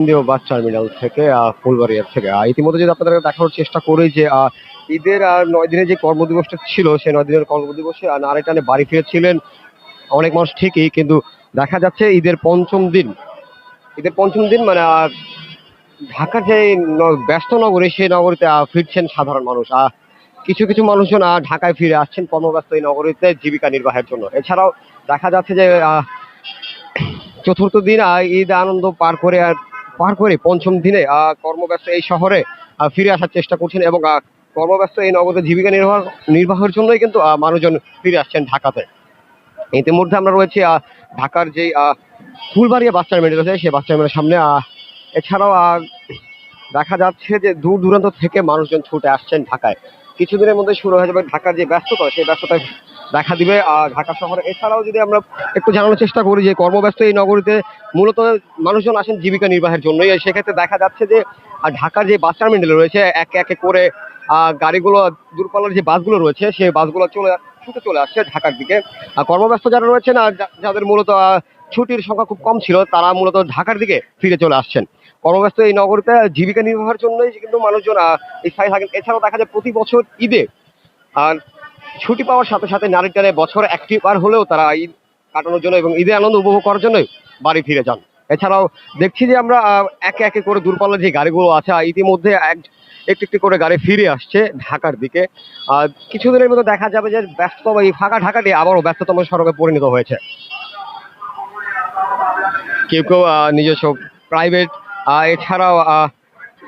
কেন্দ্রীয় বাস টার্মিনাল থেকে আহ, ফুলবাড়িয়া থেকে। ইতিমধ্যে যদি আপনাদের দেখানোর চেষ্টা করি যে ঈদের আর নয় দিনের যে কর্মদিবসটা ছিল সেই নয় দিনের কর্মদিবসে আহ, নারী টানে বাড়ি ফিরেছিলেন অনেক মানুষ ঠিকই কিন্তু দেখা যাচ্ছে ঈদের পঞ্চম দিন। ঈদের পঞ্চম দিন মানে ঢাকার যে ব্যস্ত নগরী সেই নগরীতে ফিরছেন সাধারণ মানুষ। কিছু কিছু মানুষজন ঢাকায় ফিরে আসছেন কর্মব্যস্ত এই নগরীতে জীবিকা নির্বাহের জন্য। এছাড়াও দেখা যাচ্ছে যে চতুর্থ দিন ঈদ আনন্দ পার করে আর পার করে পঞ্চম দিনে কর্মব্যস্ত এই শহরে ফিরে আসার চেষ্টা করছেন এবং কর্মব্যস্ত এই নগদে জীবিকা নির্বাহ, নির্বাহের জন্যই কিন্তু মানুষজন ফিরে আসছেন ঢাকাতে। ইতিমধ্যে আমরা রয়েছি ঢাকার যে ফুলবাড়িয়া বাস টার্মিনাল রয়েছে, সেই বাস টার্মিনালের সামনে এছাড়াও দেখা যাচ্ছে যে দূর দূরান্ত থেকে মানুষজন ছুটে আসছেন ঢাকায়। কিছুদিনের মধ্যে শুরু হয়ে যাবে ঢাকার যে ব্যস্ততা, সেই ব্যস্ততায় দেখা দিবে। ঢাকা শহরে এছাড়াও যদি আমরা একটু জানানোর চেষ্টা করি যে কর্মব্যস্ত এই নগরীতে মূলত মানুষজন আসেন জীবিকা নির্বাহের জন্যই। সেক্ষেত্রে দেখা যাচ্ছে যে ঢাকার যে বাস টার্মিনাল রয়েছে, একে একে করে গাড়িগুলো, দূরপাল্লার যে বাসগুলো রয়েছে, সেই বাসগুলো চলে, ছুটে চলে আসছে ঢাকার দিকে। আর কর্মব্যস্ত যারা রয়েছেন আর যাদের মূলত ছুটির সংখ্যা খুব কম ছিল, তারা মূলত ঢাকার দিকে ফিরে চলে আসছেন। কর্মব্যস্ত এই নগরীতে জীবিকা নির্বাহের জন্যই কিন্তু মানুষজন স্থায়ী থাকেন। এছাড়াও দেখা যায় প্রতি বছর ঈদে, আর ছুটি পাওয়ার সাথে সাথে নারীর টানে বছর একটি বার হলেও তারা ঈদ কাটানোর জন্য এবং ঈদের আনন্দ উপভোগ করার জন্যই বাড়ি ফিরে যান। এছাড়াও দেখছি যে আমরা একে একে করে দূরপাল্লার যে গাড়িগুলো আছে ইতিমধ্যে এক, একটি একটি করে গাড়ি ফিরে আসছে ঢাকার দিকে। কিছুদিনের মধ্যে দেখা যাবে যে ব্যস্ততম এই ফাঁকা ঢাকাটি আবারও ব্যস্ততম সড়কে পরিণত হয়েছে। কেউ কেউ নিজস্ব প্রাইভেট এছাড়াও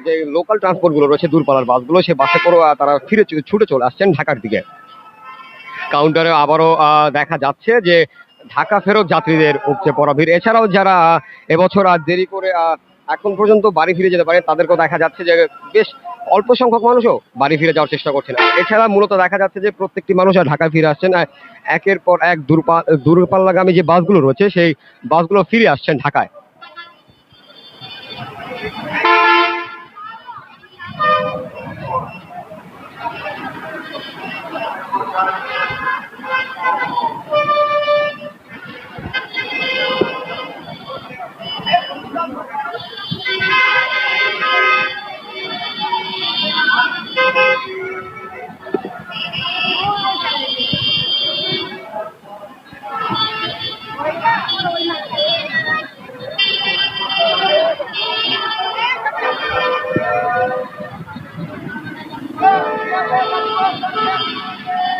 যে লোকাল ট্রান্সপোর্টগুলো রয়েছে দূরপাল্লার বাসগুলো, সে বাসে করেও তারা ফিরে ছুটে চলে আসছেন ঢাকার দিকে। কাউন্টারে আবারও দেখা যাচ্ছে যে ঢাকা ফেরত যাত্রীদের উপচে পড়া ভিড়। এছাড়াও যারা এবছর আর দেরি করে এখন পর্যন্ত বাড়ি ফিরে যেতে পারে, তাদেরকেও দেখা যাচ্ছে যে বেশ অল্প সংখ্যক মানুষও বাড়ি ফিরে যাওয়ার চেষ্টা করছে না এছাড়া মূলত দেখা যাচ্ছে যে প্রত্যেকটি মানুষ আর ঢাকায় ফিরে আসছেন। একের পর এক দূরপা, দূরপাল্লাগামী যে বাসগুলো রয়েছে, সেই বাসগুলো ফিরে আসছেন ঢাকায়।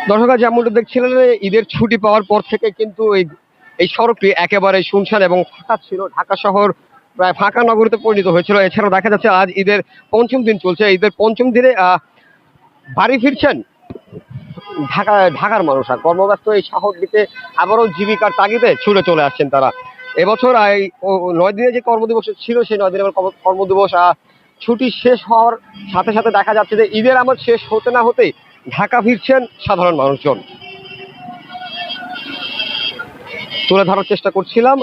দর্শকরা যেমনটা দেখছিলেন ঈদের ছুটি পাওয়ার পর থেকে কিন্তু এই এই সড়কটি একেবারে শুনশান এবং ফাঁকা ছিল। ঢাকা শহর প্রায় ফাঁকা নগরীতে পরিণত হয়েছিল। এছাড়াও দেখা যাচ্ছে আজ ঈদের পঞ্চম দিন চলছে। ঈদের পঞ্চম দিনে বাড়ি ফিরছেন ঢাকা, ঢাকার মানুষ। আর কর্মব্যস্ত এই শহরটিতে আবারও জীবিকার তাগিদে ছুটে চলে আসছেন তারা। এবছর এই নয় দিনে যে কর্মদিবস ছিল, সেই নয় দিনের কর্ম- কর্মদিবস ছুটি শেষ হওয়ার সাথে সাথে দেখা যাচ্ছে যে ঈদের আমার শেষ হতে না হতেই ঢাকা ফিরছেন সাধারণ মানুষজন। তুলে ধরার চেষ্টা করছিলাম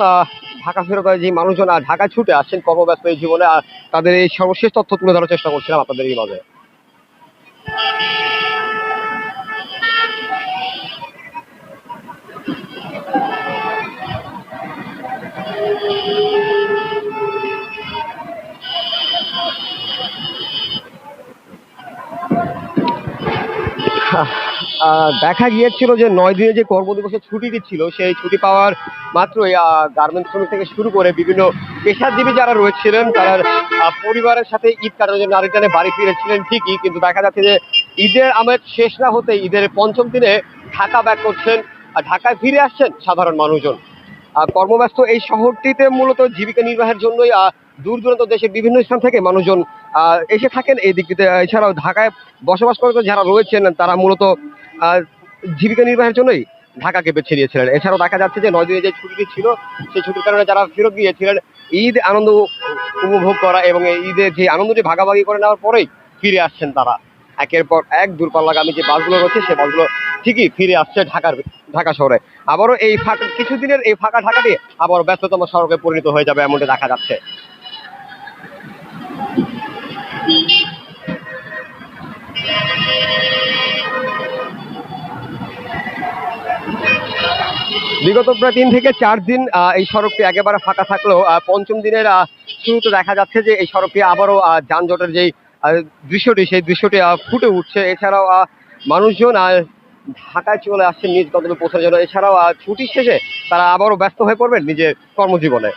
ঢাকা ফেরত যে মানুষজন আর ঢাকায় ছুটে আসছেন কর্মব্যস্ত এই জীবনে, আর তাদের এই সর্বশেষ তথ্য তুলে ধরার চেষ্টা করছিলাম আপনাদের এই মাঝে। দেখা গিয়েছিল যে নয় দিনে যে কর্মদিবসের ছুটি দিচ্ছিল, সেই ছুটি পাওয়ার মাত্রই গার্মেন্টস শ্রমিক থেকে শুরু করে বিভিন্ন পেশাজীবী যারা রয়েছিলেন, তারা পরিবারের সাথে ঈদ কাটানোর জন্য আরেকটানে বাড়ি ফিরেছিলেন ঠিকই, কিন্তু দেখা যাচ্ছে যে ঈদের আমেজ শেষ না হতে ঈদের পঞ্চম দিনে ঢাকা ব্যাক করছেন আর ঢাকায় ফিরে আসছেন সাধারণ মানুষজন। কর্মব্যস্ত এই শহরটিতে মূলত জীবিকা নির্বাহের জন্যই দূর দূরান্ত দেশের বিভিন্ন স্থান থেকে মানুষজন এসে থাকেন। এই দিকটিতে এছাড়াও ঢাকায় বসবাস করতে যারা রয়েছেন, তারা মূলত জীবিকা নির্বাহের জন্যই ঢাকাকে বেছে নিয়েছিলেন। এছাড়াও দেখা যাচ্ছে যে নয় যে ছুটিটি ছিল, সেই ছুটির কারণে যারা ফেরত গিয়েছিলেন, ঈদ আনন্দ উপভোগ করা এবং এই ঈদের যে আনন্দটি ভাগাভাগি করে নেওয়ার পরেই ফিরে আসছেন তারা। একের পর এক দূরপাল্লাগামী যে বাসগুলো রয়েছে সেই বাসগুলো ঠিকই ফিরে আসছে ঢাকার, ঢাকা শহরে। আবারও এই ফাঁকা, কিছুদিনের এই ফাঁকা ঢাকাটি আবার ব্যস্ততম সড়কে পরিণত হয়ে যাবে এমনটি দেখা যাচ্ছে। বিগত প্রায় তিন থেকে চার দিন এই সড়কটি একেবারে ফাঁকা থাকলেও পঞ্চম দিনের শুরুতে দেখা যাচ্ছে যে এই সড়কটি আবারও যানজটের যেই দৃশ্যটি, সেই দৃশ্যটি ফুটে উঠছে। এছাড়াও মানুষজন ঢাকায় চলে আসছে নিজ গন্তব্যে পৌঁছার জন্য। এছাড়াও ছুটি শেষে তারা আবারও ব্যস্ত হয়ে পড়বেন নিজের কর্মজীবনে।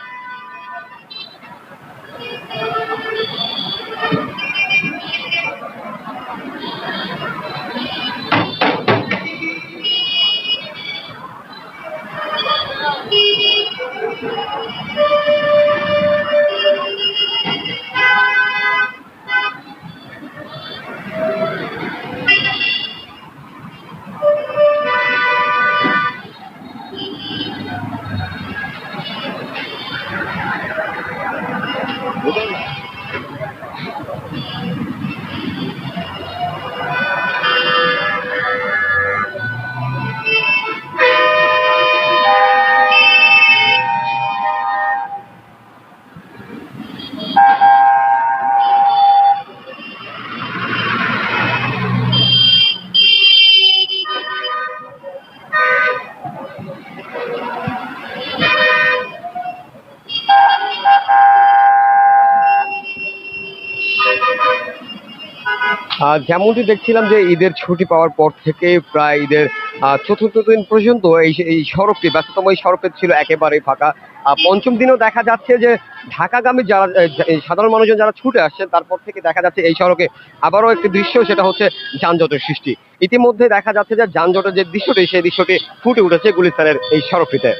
যেমনটি দেখছিলাম যে ঈদের ছুটি পাওয়ার পর থেকে প্রায় ঈদের চতুর্থ দিন পর্যন্ত এই এই সড়কটি ব্যস্ততম এই সড়কটি ছিল একেবারেই ফাঁকা। পঞ্চম দিনেও দেখা যাচ্ছে যে ঢাকাগামী যারা সাধারণ মানুষজন যারা ছুটে আসছেন, তারপর থেকে দেখা যাচ্ছে এই সড়কে আবারও একটি দৃশ্য, সেটা হচ্ছে যানজটের সৃষ্টি। ইতিমধ্যে দেখা যাচ্ছে যে যানজটের যে দৃশ্যটি, সেই দৃশ্যটি ফুটে উঠেছে গুলিস্তানের এই সড়কটিতে।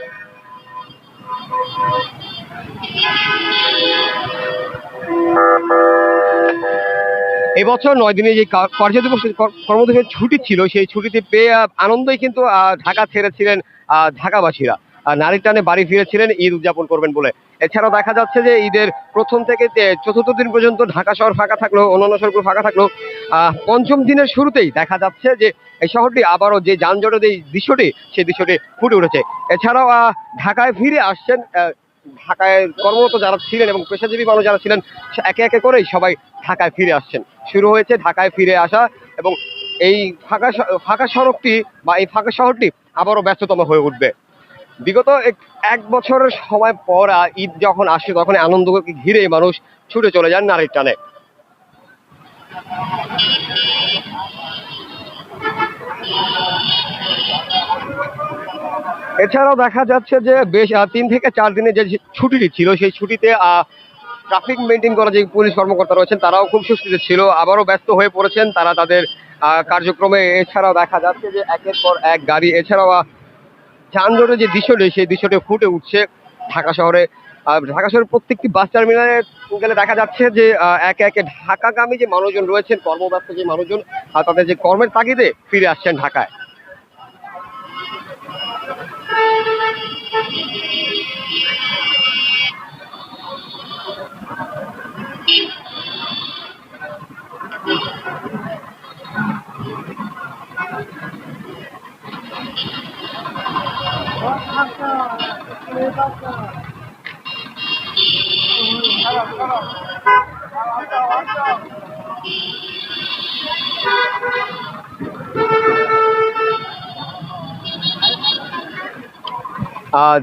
এবছর নয় দিনে যে কার্য দিবস কর্মদিবসের ছুটি ছিল, সেই ছুটিতে পেয়ে আনন্দই কিন্তু ঢাকা ছেড়েছিলেন ঢাকাবাসীরা। নারীর টানে বাড়ি ফিরেছিলেন, ঈদ উদযাপন করবেন বলে। এছাড়াও দেখা যাচ্ছে যে ঈদের প্রথম থেকে চতুর্থ দিন পর্যন্ত ঢাকা শহর ফাঁকা থাকলেও, অন্যান্য শহরগুলো ফাঁকা থাকলেও পঞ্চম দিনের শুরুতেই দেখা যাচ্ছে যে এই শহরটি আবারও যে যানজটের যে দৃশ্যটি, সেই দৃশ্যটি ফুটে উঠেছে। এছাড়াও ঢাকায় ফিরে আসছেন ঢাকায় কর্মরত যারা ছিলেন এবং পেশাজীবী মানুষ যারা ছিলেন একে একে করেই সবাই ঢাকায় ফিরে আসছেন। শুরু হয়েছে ঢাকায় ফিরে আসা এবং এই ফাঁকা ফাঁকা সড়কটি বা এই ফাঁকা শহরটি আবারও ব্যস্ততম হয়ে উঠবে। বিগত এক- বছরের সময় পর ঈদ যখন আসে তখন আনন্দকে ঘিরে মানুষ ছুটে চলে যান নারীর টানে। এছাড়াও দেখা যাচ্ছে যে বেশ আহ, তিন থেকে চার দিনের যে ছুটিটি ছিল সেই ছুটিতে ট্রাফিক মেনটেন করা যে পুলিশ কর্মকর্তা রয়েছেন, তারাও খুব সুস্থিত ছিল, আবারও ব্যস্ত হয়ে পড়েছেন, তারা তাদের কার্যক্রমে এছাড়াও দেখা যাচ্ছে যে একের পর এক গাড়ি, এছাড়াও যানজটের যে দৃশ্যটি, সেই দৃশ্যটি ফুটে উঠছে ঢাকা শহরে। ঢাকা শহরের প্রত্যেকটি বাস টার্মিনালে গেলে দেখা যাচ্ছে যে একে একে ঢাকাগামী যে মানুষজন রয়েছেন, কর্মব্যস্ত যে মানুষজন তাদের যে কর্মের তাগিদে ফিরে আসছেন ঢাকায়।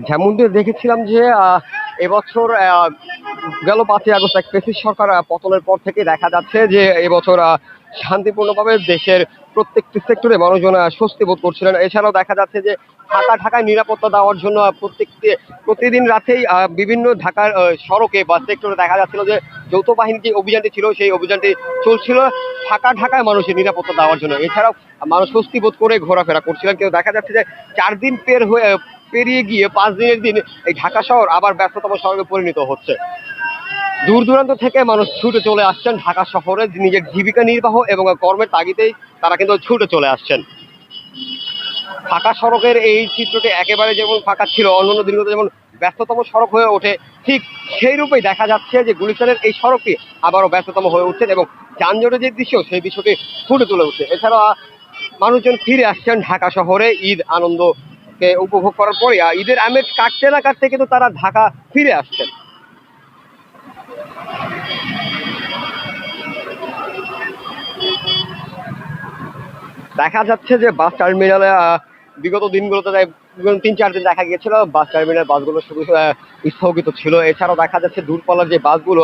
যেমনটি দেখেছিলাম যে এবছর গেল পাঁচই আগস্ট এক পেসিস সরকার পতনের পর থেকে দেখা যাচ্ছে যে, এবছর শান্তিপূর্ণভাবে দেশের প্রত্যেকটি সেক্টরে মানুষজন স্বস্তি বোধ করছিলেন। এছাড়াও দেখা যাচ্ছে যে ঢাকা, ঢাকায় নিরাপত্তা দেওয়ার জন্য প্রত্যেকটি, প্রতিদিন রাতেই বিভিন্ন ঢাকার সড়কে বা সেক্টরে দেখা যাচ্ছিল যে যৌথ বাহিনীর যে অভিযানটি ছিল, সেই অভিযানটি চলছিল। ঢাকা, ঢাকায় মানুষের নিরাপত্তা দেওয়ার জন্য। এছাড়াও মানুষ স্বস্তি বোধ করে ঘোরাফেরা করছিলেন। কিন্তু দেখা যাচ্ছে যে চার দিন পের হয়ে, পেরিয়ে গিয়ে পাঁচ দিনের দিন এই ঢাকা শহর আবার ব্যস্ততম শহরে পরিণত হচ্ছে। দূর দূরান্ত থেকে মানুষ ছুটে চলে আসছেন ঢাকা শহরে। নিজের জীবিকা নির্বাহ এবং কর্মের তাগিদেই তারা কিন্তু ছুটে চলে আসছেন। ফাঁকা সড়কের এই চিত্রটি একেবারে যেমন ফাঁকা ছিল, অন্যান্য দিনগুলোতে যেমন ব্যস্ততম সড়ক হয়ে ওঠে, ঠিক সেই রূপেই দেখা যাচ্ছে যে গুলিস্তানের এই সড়কটি আবারও ব্যস্ততম হয়ে উঠছে এবং যানজটের যে দৃশ্য, সেই দৃশ্যটি ফুটে তুলে উঠছে। এছাড়া মানুষজন ফিরে আসছেন ঢাকা শহরে ঈদ আনন্দকে উপভোগ করার পরে। ঈদের আমেজ কাটতে না কাটতে কিন্তু তারা ঢাকা ফিরে আসছেন। দেখা যাচ্ছে যে বাস টার্মিনালে বিগত দিনগুলোতে তিন, চার দিন দেখা গিয়েছিল, বাস টার্মিনাল বাসগুলো শুধু স্থগিত ছিল। এছাড়াও দেখা যাচ্ছে দূরপাল্লার যে বাসগুলো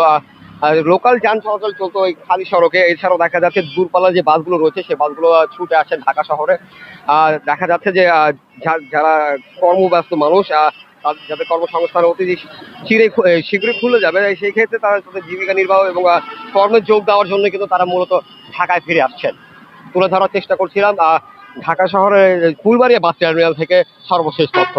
লোকাল যান চলাচল চলতো ওই খালি সড়কে। এছাড়াও দেখা যাচ্ছে দূরপাল্লার যে বাসগুলো রয়েছে সেই বাসগুলো ছুটে আসছে ঢাকা শহরে। আর দেখা যাচ্ছে যে যারা কর্মব্যস্ত মানুষ যাদের কর্মসংস্থান অতি চিরে শীঘ্রই খুলে যাবে। সেই ক্ষেত্রে তারা তাদের জীবিকা নির্বাহ এবং কর্মে যোগ দেওয়ার জন্য কিন্তু তারা মূলত ঢাকায় ফিরে আসছেন। তুলে ধরার চেষ্টা করছিলাম ঢাকা শহরের ফুলবাড়িয়া বাস টার্মিনাল থেকে সর্বশেষ তথ্য।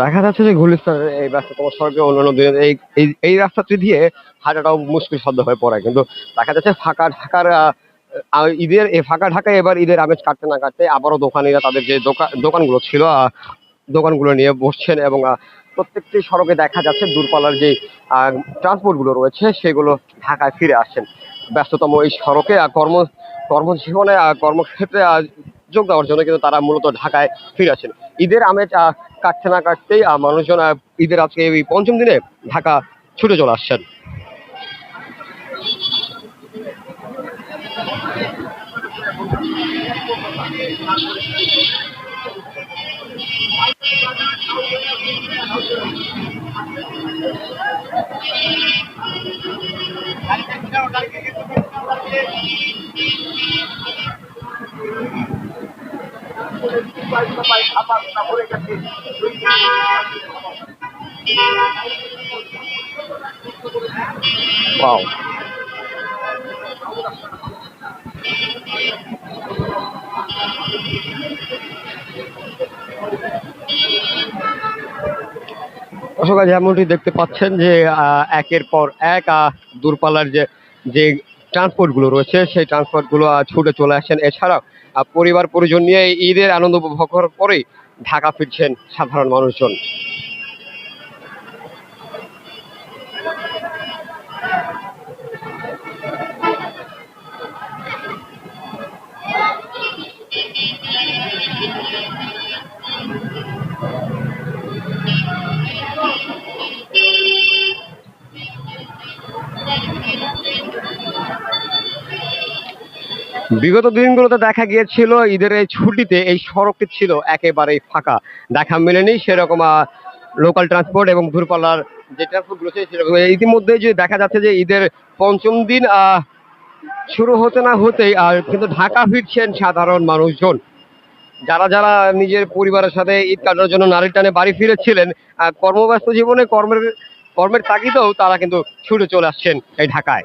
দেখা যাচ্ছে যে গুলিস্তানের এই ব্যস্ততম সড়কে অন্যান্য এই এই- রাস্তাটি দিয়ে হাঁটাটাও মুশকিল সাধ্য হয়ে পড়ে। কিন্তু দেখা যাচ্ছে ফাঁকা ঢাকার ঈদের এই ফাঁকা ঢাকায় এবার ঈদের আমেজ কাটতে না কাটতে আবারও দোকানিরা তাদের যে দোকান দোকানগুলো ছিল দোকানগুলো নিয়ে বসছেন এবং প্রত্যেকটি সড়কে দেখা যাচ্ছে দূরপাল্লার যে ট্রান্সপোর্টগুলো রয়েছে সেগুলো ঢাকায় ফিরে আসছেন। ব্যস্ততম এই সড়কে কর্ম কর্মজীবনে কর্মক্ষেত্রে যোগ দেওয়ার জন্য কিন্তু তারা মূলত ঢাকায় ফিরে আসেন ঈদের আমেজ কাটছে না কাটতেই মানুষজন ঈদের আজকে এই পঞ্চম দিনে ঢাকা ছুটে চলে আসছেন। ওয়াও দর্শক যেমনটি দেখতে পাচ্ছেন যে একের পর এক দূরপাল্লার যে যে ট্রান্সপোর্টগুলো রয়েছে, সেই ট্রান্সপোর্টগুলো ছুটে চলে আসছেন এছাড়াও পরিবার পরিজন নিয়ে ঈদের আনন্দ উপভোগ করার পরেই ঢাকা ফিরছেন সাধারণ মানুষজন। বিগত দিনগুলোতে দেখা গিয়েছিল, ঈদের এই ছুটিতে এই সড়কটি ছিল একেবারেই ফাঁকা। দেখা মেলেনি সেরকম লোকাল ট্রান্সপোর্ট এবং দূরপাল্লার যে ট্রান্সপোর্টগুলো ছিল সেরকম। ইতিমধ্যে যে দেখা যাচ্ছে যে ঈদের পঞ্চম দিন শুরু হতে না হতেই, আর কিন্তু ঢাকা ফিরছেন সাধারণ মানুষজন। যারা যারা নিজের পরিবারের সাথে ঈদ কাটানোর জন্য নারীর টানে বাড়ি ফিরেছিলেন কর্মব্যস্ত জীবনে কর্মের কর্মের তাগিদেও তারা কিন্তু ছুটে চলে আসছেন এই ঢাকায়।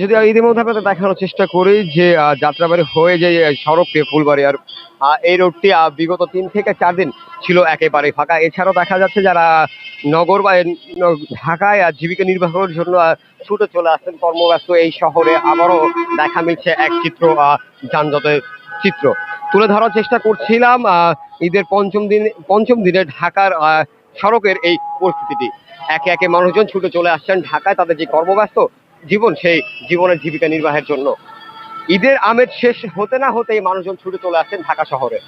যদি ইতিমধ্যে আপনাদের দেখানোর চেষ্টা করি যে যাত্রাবাড়ি হয়ে যে সড়কটি ফুলবাড়ি আর এই রোডটি বিগত তিন থেকে চার দিন ছিল একেবারে ফাঁকা। এছাড়াও দেখা যাচ্ছে যারা নগর বা ঢাকায় জীবিকা নির্বাহের জন্য ছুটে চলে আসছেন কর্মব্যস্ত এই শহরে, আবারও দেখা মিলছে এক চিত্র যানজটের চিত্র। তুলে ধরার চেষ্টা করছিলাম ঈদের পঞ্চম দিন, পঞ্চম দিনে ঢাকার সড়কের এই পরিস্থিতিটি। একে একে মানুষজন ছুটে চলে আসছেন ঢাকায়, তাদের যে কর্মব্যস্ত জীবন, সেই জীবনের জীবিকা নির্বাহের জন্য। ঈদের আমেজ শেষ হতে না হতেই মানুষজন ছুটে চলে আসছেন ঢাকা শহরে।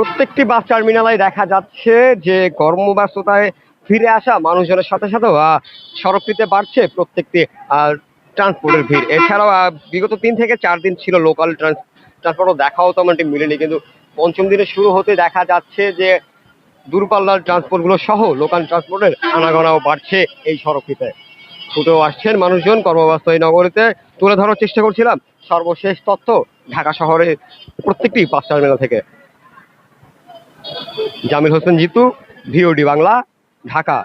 প্রত্যেকটি বাস টার্মিনালে দেখা যাচ্ছে যে কর্মব্যস্ততায় ফিরে আসা মানুষজনের সাথে সাথেও সড়কটিতে বাড়ছে প্রত্যেকটি ট্রান্সপোর্টের ভিড়। এছাড়াও বিগত তিন থেকে চার দিন ছিল লোকাল ট্রান্সপোর্টও দেখাও তেমন একটি মিলেনি। কিন্তু পঞ্চম দিনে শুরু হতে দেখা যাচ্ছে যে দূরপাল্লার ট্রান্সপোর্টগুলো সহ লোকাল ট্রান্সপোর্টের আনাগোনাও বাড়ছে এই সড়কটিতে। ছুটেও আসছেন মানুষজন কর্মব্যস্ত এই নগরীতে। তুলে ধরার চেষ্টা করছিলাম। সর্বশেষ তথ্য ঢাকা শহরে প্রত্যেকটি বাস টার্মিনাল থেকে। জামিল হোসেন জিতু ভিওডি বাংলা ঢাকা।